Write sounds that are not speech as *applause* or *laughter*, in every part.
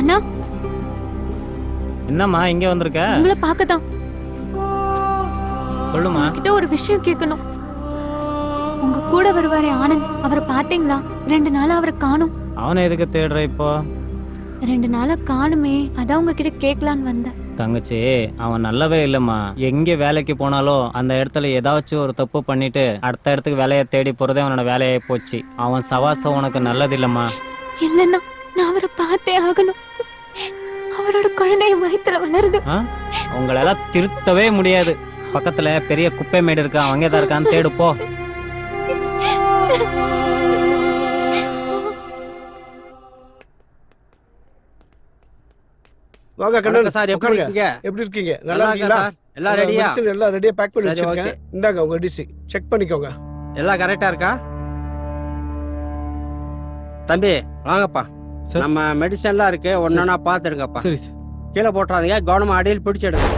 அண்ணா. என்னம்மா இங்க வந்திருக்க? உங்களை பார்க்க தான் சொல்லுமா கிட்ட ஒரு விஷயம் கேட்கணும். உங்க கூட வருவாரே ஆனந்த் அவரை பாத்தீங்களா ரெண்டு நாளா அவரை காணும். அவனை எதுக்கு தேடுற இப்போ? ரெண்டு நாளா காணுமே அதான் உங்ககிட்ட கேட்கலான்னு வந்தேன். தங்கச்சி அவன் நல்லவே இல்லைம்மா. எங்கே வேலைக்கு போனாலும் அந்த இடத்துல ஏதாச்சும் ஒரு தப்பு பண்ணிட்டு அடுத்த இடத்துக்கு வேலையை தேடி போறதே அவனோட வேலையாகி போச்சு. அவன் சவாசம் உனக்கு நல்லது இல்லைம்மா இல்லைன்னா நான் அவரை பார்த்தே ஆகணும். அவரோட குழந்தை என் வயித்துல வளருது உங்களெல்லாம் திருத்தவே முடியாது. பக்கத்துல பெரிய குப்பை மேடு இருக்கா அங்கே தான் இருக்கான்னு தேடு போ. வாங்க கண்ணன் சார் எப்படி உட்காருங்க. இருக்கீங்க? எப்படி இருக்கீங்க? நல்லா இருக்கீங்களா? எல்லாம் ரெடியா எல்லாம் ரெடியா பேக் பண்ணி சரி, வச்சிருக்கேன். இந்தாங்க உங்க டிசி செக் பண்ணிக்கோங்க. எல்லாம் கரெக்டா இருக்கா? தம்பி வாங்கப்பா. நம்ம மெடிசன்லாம் இருக்கு ஒன்னொன்னா பாத்துடுங்கப்பா சரி சார். கீழே போட்டுறாதீங்க கவனமா அடியில் பிடிச்சிடுங்க.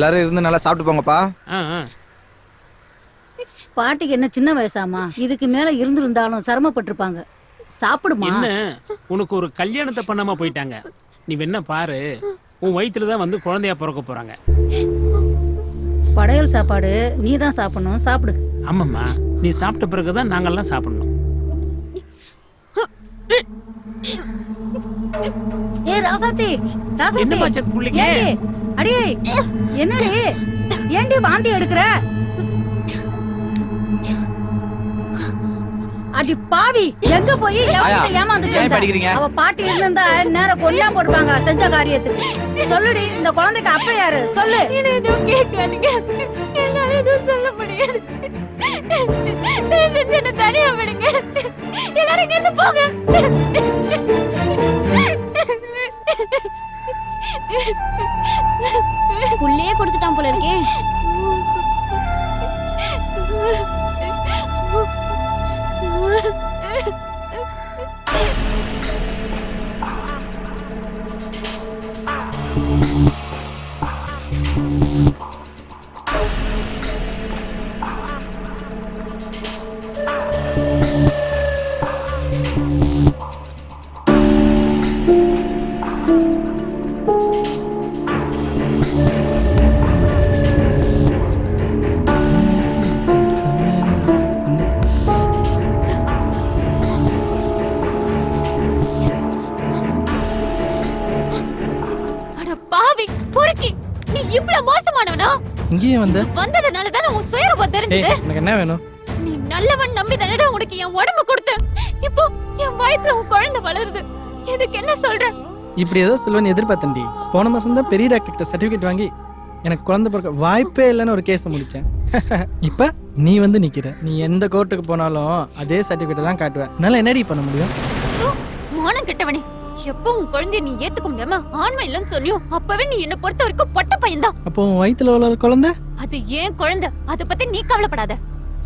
எல்லாரும் இருந்து நல்லா சாப்பிட்டு போங்கப்பா பாட்டிக்கு என்ன சின்ன வயசாமா? இதுக்கு மேல இருந்திருந்தாலும் சிரமப்பட்டிருப்பாங்க. சாப்பிடுமா? என்ன? உனக்கு ஒரு கல்யாணத்தை பண்ணாம போயிட்டாங்க. நீ வேணா பாரு. உன் வயித்துல தான் வந்து குழந்தையா பிறக்க போறாங்க. படையல் சாப்பாடு நீ தான் சாப்பிடணும் சாப்பிடு. ஆமாம்மா. நீ சாப்பிட்ட பிறகுதான் நாங்கெல்லாம் சாப்பிடணும். *laughs* ஏ ராசாத்தி ராசாத்தி? ஏண்டி? அடியே என்னடி? ஏண்டி வாந்தி எடுக்கிற? அடி பாவி எங்க போய் ஆயா, ஏமாந்துட்டு? அவ பாட்டி இருந்தா நேரம் கொல்லா போடுவாங்க செஞ்ச காரியத்துக்கு. சொல்லுடி இந்த குழந்தைக்கு அப்ப யாரு? சொல்லு. எதுவும் கேட்காதீங்க என்னால எதுவும் சொல்ல முடியாது. தனியா விடுங்க. எல்லாரும் இங்க இருந்து போங்க. பாவி பொறுக்கி. நீ இவ்வளவு மோசமானவனா? இங்கேயே வந்த. வந்ததுனால தானே உன் சுயரூபம் தெரிஞ்சது? எனக்கு என்ன வேணும்? நீ நல்லவன் நம்பி தானடா உனக்கு என் உடம்பு கொடுத்தேன் இப்போ என் வயித்துல உன் குழந்தை வளருது. இதுக்கு என்ன சொல்ற? இப்படி ஏதோ சொல்லுவேன்னு எதிர்பார்த்தேன்டி போன மாசம் தான் பெரிய டாக்டர் கிட்ட சர்டிஃபிகேட் வாங்கி எனக்கு குழந்தை பிறக்க வாய்ப்பே இல்லைன்னு ஒரு கேஸை முடிச்சேன். *laughs* இப்ப நீ வந்து நிக்கிற. நீ எந்த கோர்ட்டுக்கு போனாலும் அதே சர்டிஃபிகேட் தான் காட்டுவேன் என்னால என்னடி பண்ண முடியும்? மானம் கெட்டவனே. எப்போ உன் குழந்தைய நீ ஏத்துக்க முடியாம ஆண்மை இல்லைன்னு சொன்னியோ அப்பவே நீ என்ன பொறுத்த வரைக்கும் பொட்ட பையன்தான். அப்போ உன் வயித்துல உள்ள குழந்தை? அது ஏன் குழந்தை? அத பத்தி நீ கவலைப்படாத.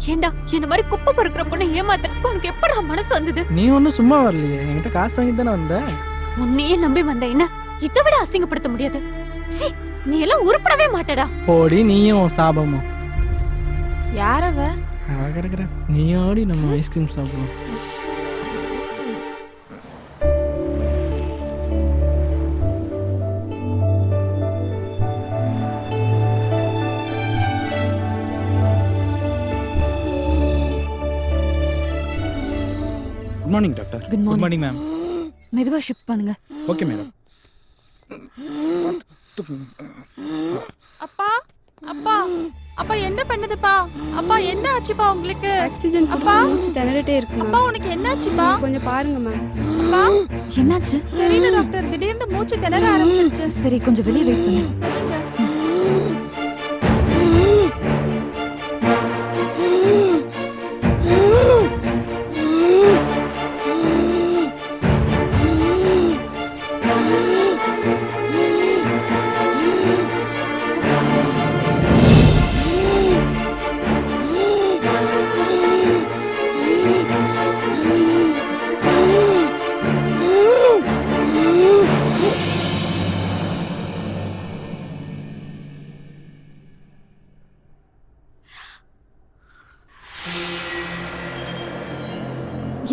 ஏண்டா என்ன மாதிரி குப்பை பொறுக்கிற பொண்ணை ஏமாத்துறதுக்கு உனக்கு எப்படா மனசு வந்தது? நீ ஒன்றும் சும்மா வரலையே. என்கிட்ட காசு வாங்கிட்டு தானே வந்த? உன்னையே நம்பி வந்த என்ன? இதை விட அசிங்கப்படுத்த முடியாது. சீ, நீ எல்லாம் உருப்படவே மாட்டடா. போடி நீயும் சாபமும். யாரவ அவ? கிடக்குற. நீயோடி நம்ம ஐஸ்கிரீம் சாப்பிடுவோம் good morning doctor good good morning morning ma'am மெதுவா ஷிஃப்ட் பண்ணுங்க. ஓகே மேடம் அப்பா அப்பா அப்பா என்ன பண்ணுதுப்பா? அப்பா என்ன ஆச்சுப்பா உங்களுக்கு? ஆக்சிஜன் அப்பா. மூச்சு திணறிட்டே இருக்கு அப்பா உனக்கு என்னாச்சுப்பா? கொஞ்சம் பாருங்க மேம் அப்பா. என்னாச்சு? தெரியல டாக்டர் திடீர்னு மூச்சு திணற ஆரம்பிச்சிருச்சு. சரி கொஞ்சம் வெளியே வெயிட் பண்ணு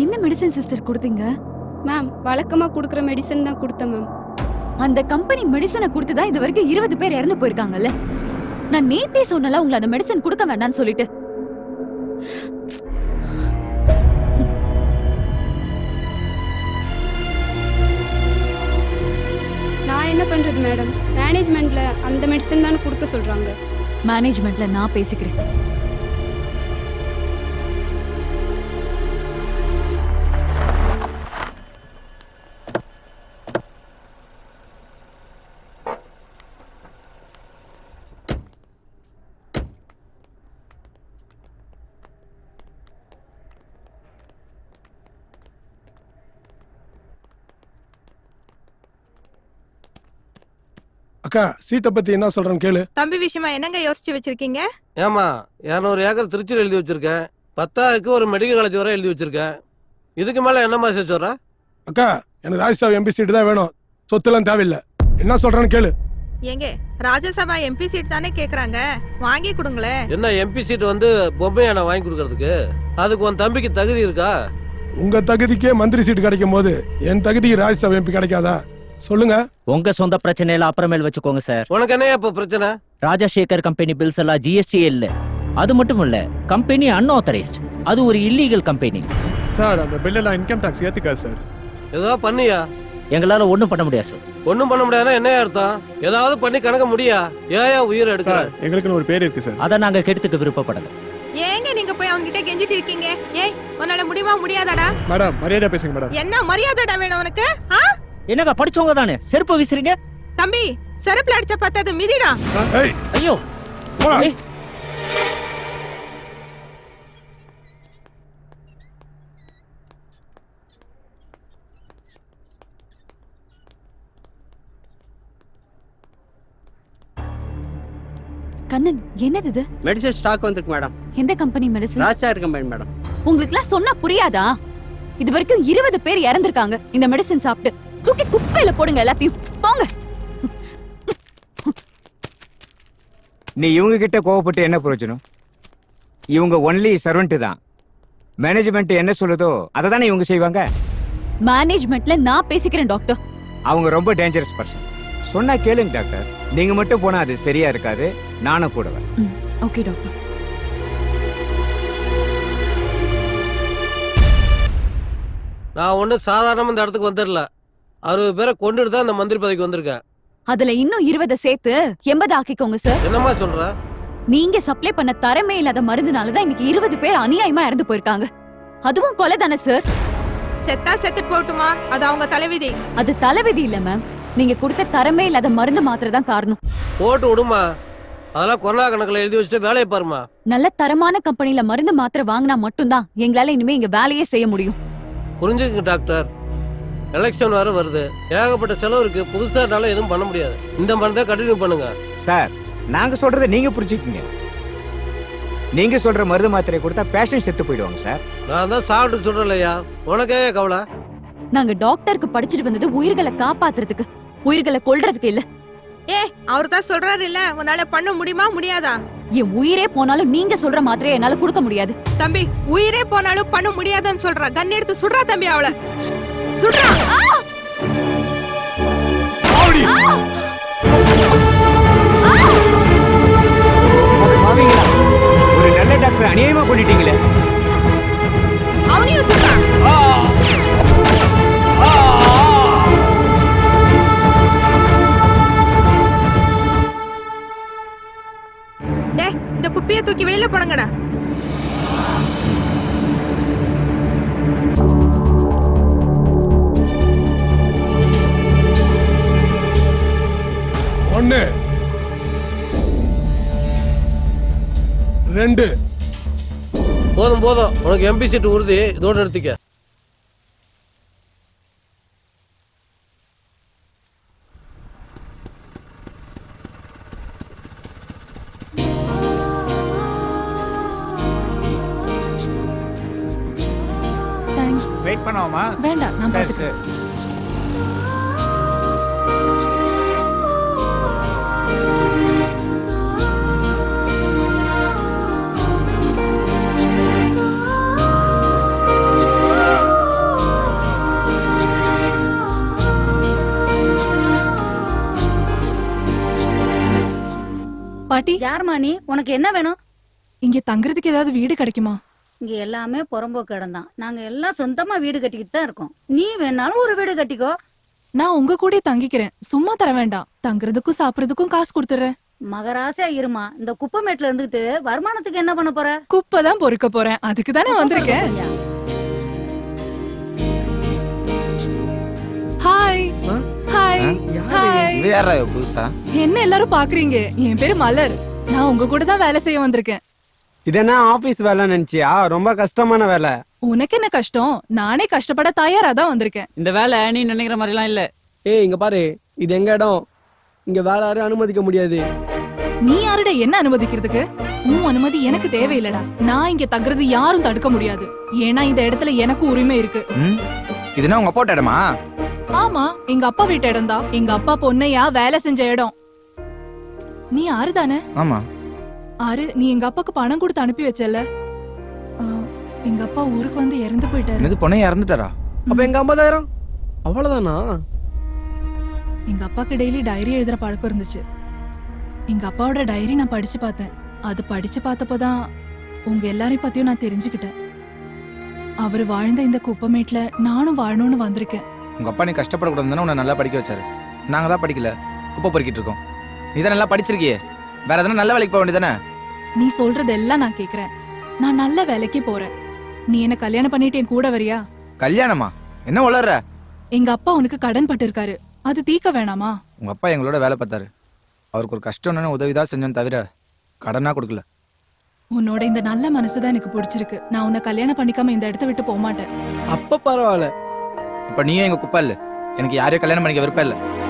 என்ன மெடிசன் சிஸ்டர் கொடுத்தீங்க? மேம் வழக்கமா கொடுக்குற மெடிசன் தான் கொடுத்தேன் மேம் அந்த கம்பெனி மெடிசனை கொடுத்து தான் இது வரைக்கும் இருபது பேர் இறந்து போயிருக்காங்கல்ல? நான் நேத்தே சொன்னல உங்களை அந்த மெடிசன் கொடுக்க வேண்டாம்னு சொல்லிட்டு. நான் என்ன பண்றது மேடம் மேனேஜ்மெண்ட்ல அந்த மெடிசன் தான் கொடுக்க சொல்றாங்க. மேனேஜ்மெண்ட்ல நான் பேசிக்கிறேன். அக்கா சீட்டை பத்தி என்ன சொல்றேன்னு கேளு. தம்பி விஷயமா என்னங்க யோசிச்சு வச்சிருக்கீங்க? ஏமா இரநூறு ஏக்கர் திருச்சியில் எழுதி வச்சிருக்கேன். பத்தாவுக்கு ஒரு மெடிக்கல் காலேஜ் வரை எழுதி வச்சிருக்கேன். இதுக்கு மேல என்னம்மா சேர்த்து வர அக்கா எனக்கு ராஜ்யசபா எம்பி சீட்டு தான் வேணும். சொத்துலாம் தேவையில்லை. என்ன சொல்றேன்னு கேளு. ஏங்க ராஜ்யசபா எம்பி சீட் தானே கேக்குறாங்க? வாங்கி கொடுங்களேன் என்ன எம்பி சீட் வந்து பொம்மையை நான் வாங்கி கொடுக்கறதுக்கு? அதுக்கு உன் தம்பிக்கு தகுதி இருக்கா? உங்க தகுதிக்கே மந்திரி சீட்டு கிடைக்கும் போது என் தகுதிக்கு ராஜ்யசபா எம்பி கிடைக்காதா? சொல்லுங்க. உங்க சொந்த பிரச்சனையில அப்புறமேல் வச்சுக்கோங்க சார். உனக்கு என்ன இப்போ பிரச்சனை? ராஜசேகர் கம்பெனி பில்ஸ் எல்லாம் ஜிஎஸ்டி இல்ல. அது மட்டும் இல்ல கம்பெனி அன்ஆத்தரைஸ்ட் அது ஒரு இல்லீகல் கம்பெனி சார் அந்த பில்லெல்லாம் இன்கம் டாக்ஸ் ஏத்துக்கா சார். ஏதோ பண்ணியா? எங்களால ஒண்ணும் பண்ண முடியாது சார். ஒன்றும் பண்ண முடியாதுன்னா என்ன அர்த்தம்? ஏதாவது பண்ணி கணக்க முடியா? ஏன் உயிர் எடுக்க எங்களுக்குன்னு ஒரு பேர் இருக்கு சார். அதை நாங்க கெடுத்துக்க விருப்பப்படல. ஏங்க நீங்க போய் அவங்க கிட்ட கெஞ்சிட்டு இருக்கீங்க? ஏய் உன்னால முடியுமா முடியாதாடா? மேடம் மரியாதை பேசுங்க மேடம். என்ன மரியாதைடா வேணும் உனக்கு? ஆ? என்னங்க படிச்சவங்க தானே? செருப்பு வீசுறீங்க? தம்பி செருப்புல அடிச்ச பத்தது மிதிடா. ஐயோ. கண்ணன் என்னது இது? மெடிசன் ஸ்டாக் வந்திருக்கு மேடம் எந்த company medicine Rajsagar company madam உங்களுக்குலாம் சொன்னா புரியாதா? இது வரைக்கும் இருபது பேர் இறந்திருக்காங்க. இந்த மெடிசன் சாப்பிட்டு தூக்கி குப்பையில போடுங்க எல்லாத்தையும். போங்க. நீ இவங்க கிட்ட கோவப்பட்டு என்ன பிரயோஜனம்? இவங்க ஒன்லி சர்வெண்ட் தான். மேனேஜ்மெண்ட் என்ன சொல்லுதோ அதை தானே இவங்க செய்வாங்க? மேனேஜ்மெண்ட்ல நான் பேசிக்கிறேன் டாக்டர் அவங்க ரொம்ப டேஞ்சரஸ் பர்சன் சொன்னா கேளுங்க டாக்டர் நீங்க மட்டும் போனா அது சரியா இருக்காது. நானும் கூட வரேன் ஓகே டாக்டர் நான் ஒன்றும் சாதாரணமாக இந்த இடத்துக்கு வந்துடல. அறுபது பேரை கொண்டுட்டு தான் இந்த மந்திரி பதவிக்கு வந்திருக்கேன் அதுல இன்னும் இருபதை சேர்த்து எண்பது ஆக்கிக்கோங்க சார் என்னம்மா சொல்ற? நீங்க சப்ளை பண்ண தரமே இல்லாத மருந்துனால தான் இன்னைக்கு இருபது பேர் அநியாயமா இறந்து போயிருக்காங்க. அதுவும் கொலை தானே சார் செத்தா செத்துட்டு போட்டுமா? அது அவங்க தலைவிதி. அது தலைவிதி இல்ல மேம் நீங்க கொடுத்த தரமே இல்லாத மருந்து மாத்திரை தான் காரணம். போட்டு விடுமா. அதெல்லாம் கொரோனா கணக்கில் எழுதி வச்சுட்டு வேலையை பாருமா. நல்ல தரமான கம்பெனில மருந்து மாத்திரை வாங்கினா மட்டும்தான் எங்களால இனிமே இங்க வேலையே செய்ய முடியும். புரிஞ்சுக்குங்க டாக்டர் எலெக்ஷன் வேற வருது. ஏகப்பட்ட செலவு இருக்கு. புதுசா என்னால எதுவும் பண்ண முடியாது. இந்த மருந்தை கண்டினியூ பண்ணுங்க. சார் நாங்க சொல்றதை நீங்க புரிஞ்சுக்கங்க நீங்க சொல்ற மருந்து மாத்திரை கொடுத்தா பேஷண்ட் செத்து போயிடுவாங்க சார். நான் தான் சாப்பிட்டு சொல்றேன் இல்லையா உனக்கே கவலை? நாங்க டாக்டருக்கு படிச்சுட்டு வந்தது உயிர்களை காப்பாத்துறதுக்கு. உயிர்களை கொல்றதுக்கு இல்ல. ஏ அவர் தான் சொல்றாரு இல்ல உன்னால பண்ண முடியுமா முடியாதா? என் உயிரே போனாலும் நீங்க சொல்ற மாத்திரையை என்னால கொடுக்க முடியாது. தம்பி உயிரே போனாலும் பண்ண முடியாதுன்னு சொல்றா. கன் எடுத்து சுடுறா தம்பி அவளை. சுடுறா ஒன்று ரெண்டு. போதும் போதும். உனக்கு எம்பி சீட்டு உறுதி. இதோட எடுத்துக்க தேங்க்ஸ் வெயிட் பண்ணுவோமா வேண்டாம் நான் பார்த்துக்கிறேன். பாட்டி. யாரும்மா நீ உனக்கு என்ன வேணும்? இங்க தங்குறதுக்கு ஏதாவது வீடு கிடைக்குமா? இங்க எல்லாமே புறம்போக்கு இடம் தான். நாங்க எல்லாம் சொந்தமா வீடு கட்டிக்கிட்டு தான் இருக்கோம். நீ வேணாலும் ஒரு வீடு கட்டிக்கோ. நான் உங்க கூட தங்கிக்கிறேன். சும்மா தர வேண்டாம். தங்குறதுக்கும் சாப்பிடுறதுக்கும் காசு கொடுத்துறேன். மகராசா இருமா. இந்த குப்பமேட்ல இருந்துகிட்டு வருமானத்துக்கு என்ன பண்ண போற? குப்பை தான் பொறுக்க போறேன். அதுக்கு தானே வந்திருக்கேன். இது யாரா இவ புதுசா? என்ன எல்லாரும் பாக்குறீங்க? என் பேரு மலர். நான் உங்க கூட தான் வேலை செய்ய வந்திருக்கேன். இது என்ன ஆபீஸ் வேலை நினைச்சியா? ரொம்ப கஷ்டமான வேலை. உனக்கு என்ன கஷ்டம்? நானே கஷ்டப்பட தயாரா தான் வந்திருக்கேன். இந்த வேலை நீ நினைக்கிற மாதிரிலாம் இல்லை. ஏய் இங்க பாரு. இது எங்க இடம்? இங்க வேற யாரும் அனுமதிக்க முடியாது. நீ யாருட என்ன அனுமதிக்கிறதுக்கு? உன் அனுமதி எனக்கு தேவையில்லடா. நான் இங்க தங்குறது யாரும் தடுக்க முடியாது. ஏன்னா இந்த இடத்துல எனக்கு உரிமை இருக்கு. ம்? இதுனா உங்க அப்பா இடமா? ஆமா எங்க அப்பா வீட்டு இடம் தான் எங்க அப்பா பொண்ணையா வேலை செஞ்ச இடம். நீ ஆறு தானே? ஆமா. ஆறு நீ எங்க அப்பாக்கு பணம் கொடுத்து அனுப்பி வச்சல எங்க அப்பா ஊருக்கு வந்து இறந்து போயிட்டாரு. என்னது பொண்ணைய இறந்துட்டாரா? அப்ப எங்க ஐம்பதாயிரம்? அவ்வளவுதானா? எங்க அப்பாக்கு டெய்லி டைரி எழுதுற பழக்கம் இருந்துச்சு. எங்க அப்பாவோட டைரி நான் படிச்சு பார்த்தேன். அது படிச்சு பார்த்தப்போதான் உங்க எல்லாரையும் பத்தியும் நான் தெரிஞ்சுக்கிட்டேன். அவர் வாழ்ந்த இந்த குப்பமேட்ல நானும் வாழணும்னு வந்திருக்கேன். உங்க அப்பா நீ கஷ்டப்படக்கூடாதுன்னு உன்னை நல்லா படிக்க வச்சாரு. நாங்க தான் படிக்கல. குப்பை பொறுக்கிட்டு இருக்கோம். நீ தான் நல்லா படிச்சிருக்கியே. வேற எதனா நல்ல வேலைக்கு போக வேண்டியதானே நீ சொல்றதெல்லாம் நான் கேக்குறேன். நான் நல்ல வேலைக்கு போறேன். நீ என்ன கல்யாணம் பண்ணிட்டு என் கூட வரியா? கல்யாணமா? என்ன வளர்ற எங்க அப்பா உனக்கு கடன் பட்டிருக்காரு. அது தீக்க வேணாமா? உங்க அப்பா எங்களோட வேலை பார்த்தாரு. அவருக்கு ஒரு கஷ்டம்னு உதவிதான் செஞ்சோம் தவிர கடனா கொடுக்கல. உன்னோட இந்த நல்ல மனசுதான் எனக்கு பிடிச்சிருக்கு. நான் உன்னை கல்யாணம் பண்ணிக்காம இந்த இடத்த விட்டு போக மாட்டேன். அப்ப பரவாயில்ல. அப்ப நீயும் எங்க குப்பை இல்ல. எனக்கு யாரையும் கல்யாணம் பண்ணிக்க விருப்பம் இல்லை.